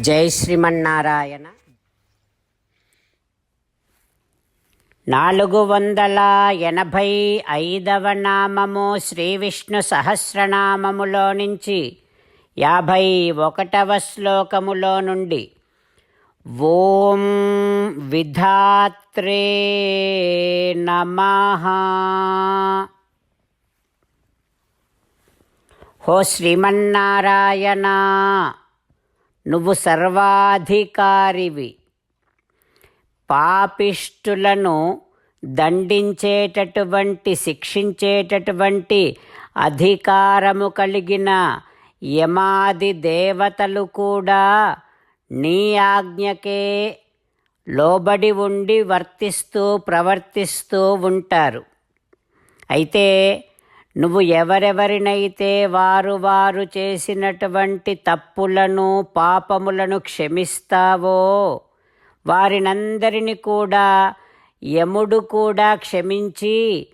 జై శ్రీమన్నారాయణ. నాలుగు వందల ఎనభై ఐదవ నామము శ్రీ విష్ణు సహస్రనామములో నుంచి యాభై ఒకటవ శ్లోకములో నుండి ఓం విధాత్రే నమ. హో శ్రీమన్నారాయణ. నువ్వు సర్వాధికారివి. పాపిష్టులను దండించేటటువంటి శిక్షించేటటువంటి అధికారము కలిగిన యమాది దేవతలు కూడా నీ ఆజ్ఞకే లోబడి ఉండి వర్తిస్తూ ప్రవర్తిస్తూ ఉంటారు. అయితే నువ్వు ఎవరెవరినైతే వారు వారు చేసినటువంటి తప్పులను పాపములను క్షమిస్తావో వారినందరిని కూడా యముడు కూడా క్షమించి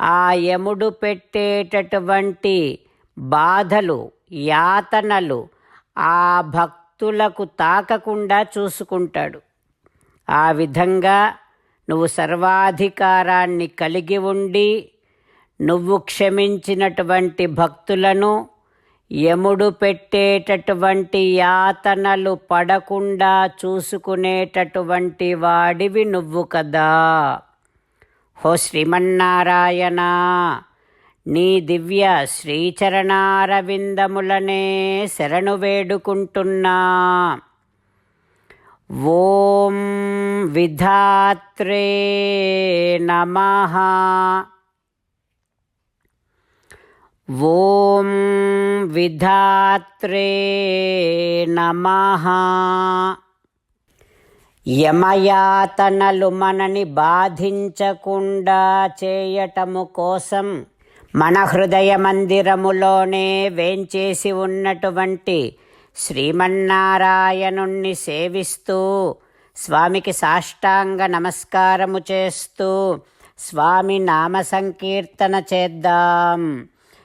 ఆ యముడు పెట్టేటటువంటి బాధలు యాతనలు ఆ భక్తులకు తాకకుండా చూసుకుంటాడు. ఆ విధంగా నువ్వు సర్వాధికారాన్ని కలిగి ఉండి నువ్వు క్షమించినటువంటి భక్తులను యముడు పెట్టేటటువంటి యాతనలు పడకుండా చూసుకునేటటువంటి వాడివి నువ్వు కదా. హో శ్రీమన్నారాయణ నీ దివ్య శ్రీచరణారవిందములనే శరణు వేడుకుంటున్నా. ఓం విధాత్రే నమః. ఓం విధాత్రే నమః. యమయాతనలు మనని బాధించకుండా చేయటము కోసం మన హృదయ మందిరములోనే వేంచేసి ఉన్నటువంటి శ్రీమన్నారాయణుణ్ణి సేవిస్తూ స్వామికి సాష్టాంగ నమస్కారము చేస్తూ స్వామి నామ సంకీర్తన చేద్దాం.